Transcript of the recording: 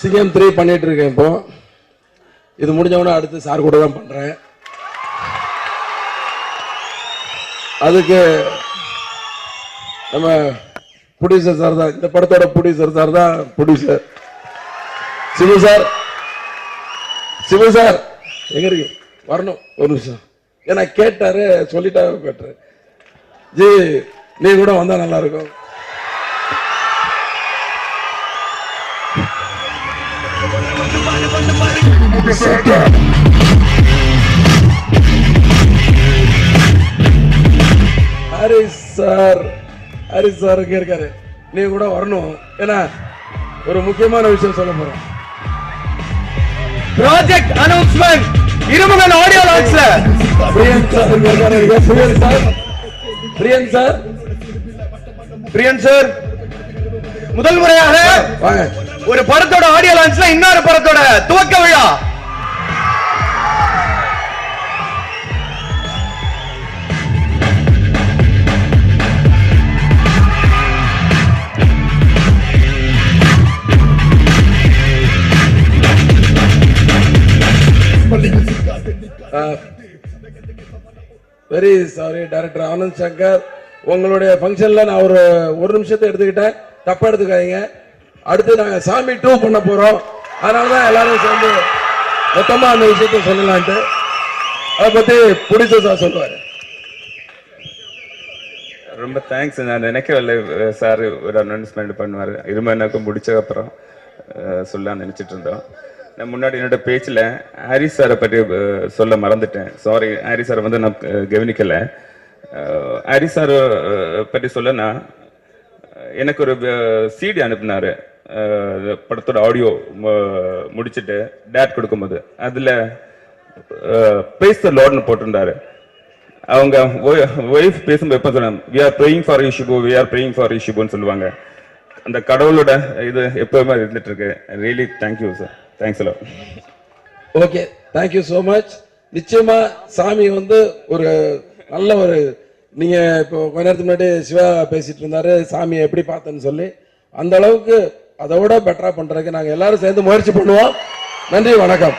CM three பண்ணிட்டு இருக்கேன் இப்போ. இது முடிஞ்சவொடனே அடுத்து சார் கூட தான் பண்றேன். அதுக்கு நம்ம ப்ரொடியூசர் சார் தான் இந்த படத்தோட ப்ரொடியூசர் சார் தான் producer Sivu sir Sivu sir எங்க இருக்கு? வரணும் ஒரு நிமிஷம். ஏன்னா கேட்டாரு சொல்லிட்டா கேட்டாரு ஜி நீ கூட வந்தா நல்லா இருக்கும். ஹரிஸ் சார் ஹரிஸ் சார் இங்க இருக்காரு. நீ கூட வரணும். ஏன்னா ஒரு முக்கியமான விஷயம் சொல்ல போறேன் project announcement Irumugan audio லான்ச்ல Priyan sir? Priyan sir? Priyan sir. முதல் முறையாக வாங்க. ஒரு படத்தோட ஆடியோ லான்ச்ல இன்னொரு படத்தோட துவக்க விழா. Very sorry director Anand Shankar உங்களுடைய ஃபங்க்ஷனில் நான் ஒரு ஒரு நிமிஷத்தை எடுத்துக்கிட்டேன். தப்பாக எடுத்துக்காதீங்க. அடுத்து நாங்க சாமி டூ பண்ண போறோம். அதனால தான் எல்லாரும் சேர்ந்து மொத்தமா அந்த விஷயத்த சொல்லலான்ட்டு. அதை பத்தி பிடிச்ச சார் சொல்லுவாரு. ரொம்ப தேங்க்ஸ் நான் நினைக்கவே இல்லை சார் ஒரு அனௌன்ஸ்மெண்ட் பண்ணுவார். இது முடிச்ச அப்புறம் சொல்லலாம் நினச்சிட்டு இருந்தோம். நான் முன்னாடி என்னோட பேச்சில் ஹாரிஸ் சாரை பற்றி சொல்ல மறந்துட்டேன். சாரி ஹாரிஸ் சாரை வந்து நான் கவனிக்கலை. கவனிக்கல ஹாரிஸ் சார் பற்றி சொல்லனா எனக்கு ஒரு சிடி அனுப்புனாரு. படத்தோட ஆடியோ முடிச்சிட்டு டேட் கொடுக்கும்போது. அதில் பேஸ் த லார்ட்னு போட்டிருந்தாரு. அவங்க ஒய்ஃப் பேசும்போது எப்போ சொன்னாங்க we are praying for இஷுபு we are praying for இஷுபுன்னு சொல்லுவாங்க. அந்த கடவுளோட இது எப்பவுமே இருந்துட்டு இருக்கு really thank you sir thanks எல்லாம் okay thank you so much நிச்சயமா சாமி வந்து ஒரு நல்ல ஒரு நீங்க இப்போ கொஞ்ச நேரத்துக்கு முன்னாடி சிவா பேசிட்டு இருந்தாரு. சாமியை எப்படி பார்த்தேன்னு சொல்லி அந்த அளவுக்கு அதை விட பெட்டரா பண்றதுக்கு நாங்க எல்லாரும் சேர்ந்து முயற்சி பண்ணுவோம். நன்றி வணக்கம்.